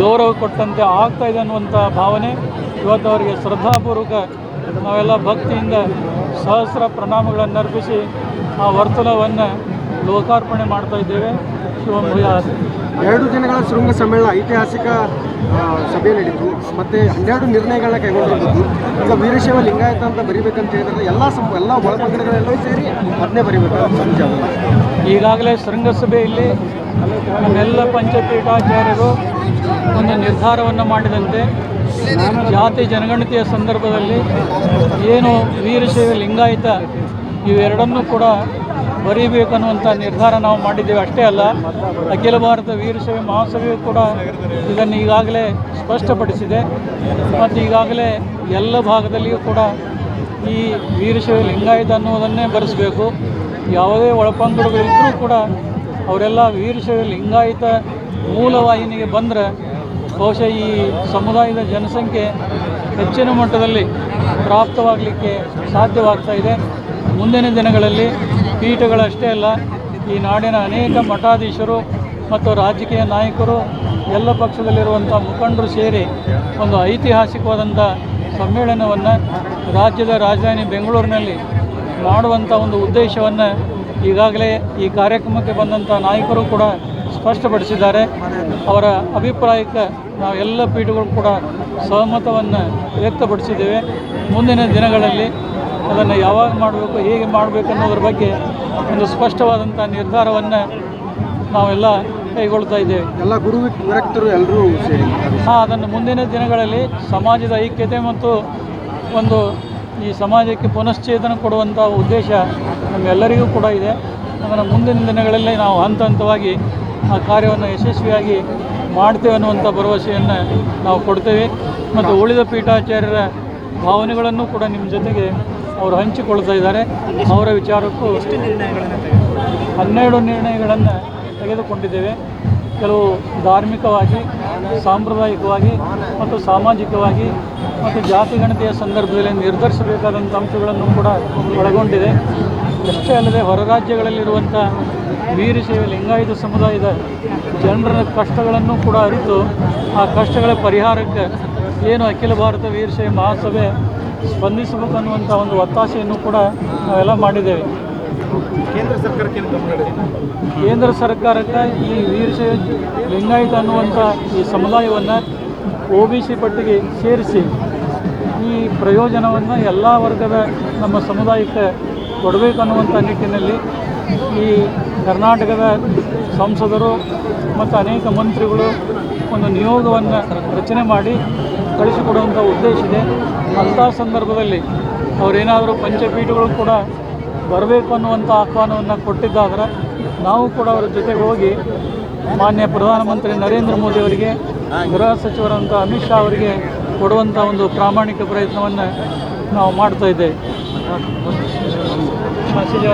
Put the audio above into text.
ಗೌರವ ಕೊಟ್ಟಂತೆ ಆಗ್ತಾ ಇದೆ ಅನ್ನುವಂಥ ಭಾವನೆ ಇವತ್ತು ಅವರಿಗೆ ಶ್ರದ್ಧಾಪೂರ್ವಕ ನಾವೆಲ್ಲ ಭಕ್ತಿಯಿಂದ ಸಹಸ್ರ ಪ್ರಣಾಮಗಳನ್ನು ಅರ್ಪಿಸಿ ಆ ವರ್ತುಲವನ್ನು ಲೋಕಾರ್ಪಣೆ ಮಾಡ್ತಾ ಇದ್ದೇವೆ. ಶಿವಮೊಗ್ಗ ಎರಡು ದಿನಗಳ ಶೃಂಗ ಸಮ್ಮೇಳನ ಐತಿಹಾಸಿಕ ಸಭೆ ನಡೀತು. ಮತ್ತೆ ಹನ್ನೆರಡು ನಿರ್ಣಯಗಳನ್ನ ಕೈಗೊಂಡಿದ್ದು ಈಗ ವೀರಶೈವ ಲಿಂಗಾಯತ ಅಂತ ಬರಿಬೇಕಂತ ಹೇಳಿದ್ರೆ ಎಲ್ಲ ಸಂ ಎಲ್ಲ ಒಳಪಂಗಡಗಳೆಲ್ಲವೂ ಸೇರಿ ಅದನ್ನೇ ಬರಿಬೇಕು. ಸಂಜೆ ಈಗಾಗಲೇ ಶೃಂಗಸಭೆಯಲ್ಲಿ ನಮ್ಮೆಲ್ಲ ಪಂಚಪೀಠಾಚಾರ್ಯರು ಒಂದು ನಿರ್ಧಾರವನ್ನು ಮಾಡಿದಂತೆ ಜಾತಿ ಜನಗಣತಿಯ ಸಂದರ್ಭದಲ್ಲಿ ಏನು ವೀರಶೈವ ಲಿಂಗಾಯತ ಇವೆರಡನ್ನೂ ಕೂಡ ಬರೀಬೇಕನ್ನುವಂಥ ನಿರ್ಧಾರ ನಾವು ಮಾಡಿದ್ದೇವೆ. ಅಷ್ಟೇ ಅಲ್ಲ, ಅಖಿಲ ಭಾರತ ವೀರಶೈವ ಮಹಾಸಭೆಯು ಕೂಡ ಇದನ್ನು ಈಗಾಗಲೇ ಸ್ಪಷ್ಟಪಡಿಸಿದೆ. ಮತ್ತು ಈಗಾಗಲೇ ಎಲ್ಲ ಭಾಗದಲ್ಲಿಯೂ ಕೂಡ ಈ ವೀರಶೈವ ಲಿಂಗಾಯತ ಅನ್ನುವುದನ್ನೇ ಬರೆಸಬೇಕು. ಯಾವುದೇ ಒಳಪಂಗಡಗಳಿದ್ದರೂ ಕೂಡ ಅವರೆಲ್ಲ ವೀರಶೈವ ಲಿಂಗಾಯತ ಮೂಲವಾಹಿನಿಗೆ ಬಂದರೆ ಬಹುಶಃ ಈ ಸಮುದಾಯದ ಜನಸಂಖ್ಯೆ ಹೆಚ್ಚಿನ ಮಟ್ಟದಲ್ಲಿ ಪ್ರಾಪ್ತವಾಗಲಿಕ್ಕೆ ಸಾಧ್ಯವಾಗ್ತಾ ಇದೆ. ಮುಂದಿನ ದಿನಗಳಲ್ಲಿ ಪೀಠಗಳಷ್ಟೇ ಅಲ್ಲ, ಈ ನಾಡಿನ ಅನೇಕ ಮಠಾಧೀಶರು ಮತ್ತು ರಾಜಕೀಯ ನಾಯಕರು ಎಲ್ಲ ಪಕ್ಷದಲ್ಲಿರುವಂಥ ಮುಖಂಡರು ಸೇರಿ ಒಂದು ಐತಿಹಾಸಿಕವಾದಂಥ ಸಮ್ಮೇಳನವನ್ನು ರಾಜ್ಯದ ರಾಜಧಾನಿ ಬೆಂಗಳೂರಿನಲ್ಲಿ ಮಾಡುವಂಥ ಒಂದು ಉದ್ದೇಶವನ್ನು ಈಗಾಗಲೇ ಈ ಕಾರ್ಯಕ್ರಮಕ್ಕೆ ಬಂದಂಥ ನಾಯಕರು ಕೂಡ ಸ್ಪಷ್ಟಪಡಿಸಿದ್ದಾರೆ. ಅವರ ಅಭಿಪ್ರಾಯಕ್ಕೆ ನಾವು ಎಲ್ಲ ಪೀಠಗಳು ಕೂಡ ಸಹಮತವನ್ನು ವ್ಯಕ್ತಪಡಿಸಿದ್ದೇವೆ. ಮುಂದಿನ ದಿನಗಳಲ್ಲಿ ಅದನ್ನು ಯಾವಾಗ ಮಾಡಬೇಕು ಹೇಗೆ ಮಾಡಬೇಕು ಅನ್ನೋದ್ರ ಬಗ್ಗೆ ಒಂದು ಸ್ಪಷ್ಟವಾದಂಥ ನಿರ್ಧಾರವನ್ನು ನಾವೆಲ್ಲ ಕೈಗೊಳ್ತಾ ಇದ್ದೇವೆ. ಎಲ್ಲ ಗುರು ವಿರಕ್ತರು ಎಲ್ಲರೂ ಸೇರಿ. ಹಾಂ ಅದನ್ನು ಮುಂದಿನ ದಿನಗಳಲ್ಲಿ ಸಮಾಜದ ಐಕ್ಯತೆ ಮತ್ತು ಒಂದು ಈ ಸಮಾಜಕ್ಕೆ ಪುನಶ್ಚೇತನ ಕೊಡುವಂಥ ಉದ್ದೇಶ ನಮ್ಮೆಲ್ಲರಿಗೂ ಕೂಡ ಇದೆ. ಅದನ್ನು ಮುಂದಿನ ದಿನಗಳಲ್ಲಿ ನಾವು ಹಂತ ಹಂತವಾಗಿ ಆ ಕಾರ್ಯವನ್ನು ಯಶಸ್ವಿಯಾಗಿ ಮಾಡ್ತೇವೆ ಅನ್ನುವಂಥ ಭರವಸೆಯನ್ನು ನಾವು ಕೊಡ್ತೇವೆ. ಮತ್ತು ಉಳಿದ ಪೀಠಾಚಾರ್ಯರ ಭಾವನೆಗಳನ್ನು ಕೂಡ ನಿಮ್ಮ ಜೊತೆಗೆ ಅವರು ಹಂಚಿಕೊಳ್ತಾ ಇದ್ದಾರೆ. ಅವರ ವಿಚಾರಕ್ಕೂ ನಿರ್ಣಯಗಳನ್ನು ಹನ್ನೆರಡು ನಿರ್ಣಯಗಳನ್ನು ತೆಗೆದುಕೊಂಡಿದ್ದೇವೆ. ಕೆಲವು ಧಾರ್ಮಿಕವಾಗಿ ಸಾಂಪ್ರದಾಯಿಕವಾಗಿ ಮತ್ತು ಸಾಮಾಜಿಕವಾಗಿ ಮತ್ತು ಜಾತಿ ಗಣತಿಯ ಸಂದರ್ಭದಲ್ಲಿ ನಿರ್ಧರಿಸಬೇಕಾದಂಥ ಅಂಶಗಳನ್ನು ಕೂಡ ಒಳಗೊಂಡಿದೆ. ಅಷ್ಟೇ ಅಲ್ಲದೆ ಹೊರ ರಾಜ್ಯಗಳಲ್ಲಿರುವಂಥ ವೀರಶೈವ ಲಿಂಗಾಯತ ಸಮುದಾಯದ ಜನರ ಕಷ್ಟಗಳನ್ನು ಕೂಡ ಅರಿತು ಆ ಕಷ್ಟಗಳ ಪರಿಹಾರಕ್ಕೆ ಏನು ಅಖಿಲ ಭಾರತ ವೀರಶೈವ ಮಹಾಸಭೆ ಸ್ಪಂದಿಸಬೇಕು ಅನ್ನುವಂಥ ಒಂದು ಒತ್ತಾಸೆಯನ್ನು ಕೂಡ ನಾವೆಲ್ಲ ಮಾಡಿದ್ದೇವೆ. ಕೇಂದ್ರ ಸರ್ಕಾರಕ್ಕೆ ಈ ವೀರಶೈವ ಲಿಂಗಾಯತ ಅನ್ನುವಂಥ ಈ ಸಮುದಾಯವನ್ನು ಒ ಬಿ ಸಿ ಪಟ್ಟಿಗೆ ಸೇರಿಸಿ ಈ ಪ್ರಯೋಜನವನ್ನು ಎಲ್ಲ ವರ್ಗದ ನಮ್ಮ ಸಮುದಾಯಕ್ಕೆ ಕೊಡಬೇಕು ಅನ್ನುವಂಥ ನಿಟ್ಟಿನಲ್ಲಿ ಈ ಕರ್ನಾಟಕದ ಸಂಸದರು ಮತ್ತು ಅನೇಕ ಮಂತ್ರಿಗಳು ಒಂದು ನಿಯೋಗವನ್ನು ರಚನೆ ಮಾಡಿ ಕಳಿಸಿಕೊಡುವಂಥ ಉದ್ದೇಶ ಇದೆ. ಅಂಥ ಸಂದರ್ಭದಲ್ಲಿ ಅವರೇನಾದರೂ ಪಂಚಪೀಠಗಳು ಕೂಡ ಬರಬೇಕು ಅನ್ನುವಂಥ ಆಹ್ವಾನವನ್ನು ಕೊಟ್ಟಿದ್ದಾದರೆ ನಾವು ಕೂಡ ಅವರ ಜೊತೆಗೆ ಹೋಗಿ ಮಾನ್ಯ ಪ್ರಧಾನಮಂತ್ರಿ ನರೇಂದ್ರ ಮೋದಿ ಅವರಿಗೆ, ಗೃಹ ಸಚಿವರಂಥ ಅಮಿತ್ ಶಾ ಅವರಿಗೆ ಕೊಡುವಂಥ ಒಂದು ಪ್ರಾಮಾಣಿಕ ಪ್ರಯತ್ನವನ್ನು ನಾವು ಮಾಡ್ತಾ ಇದ್ದೇವೆ.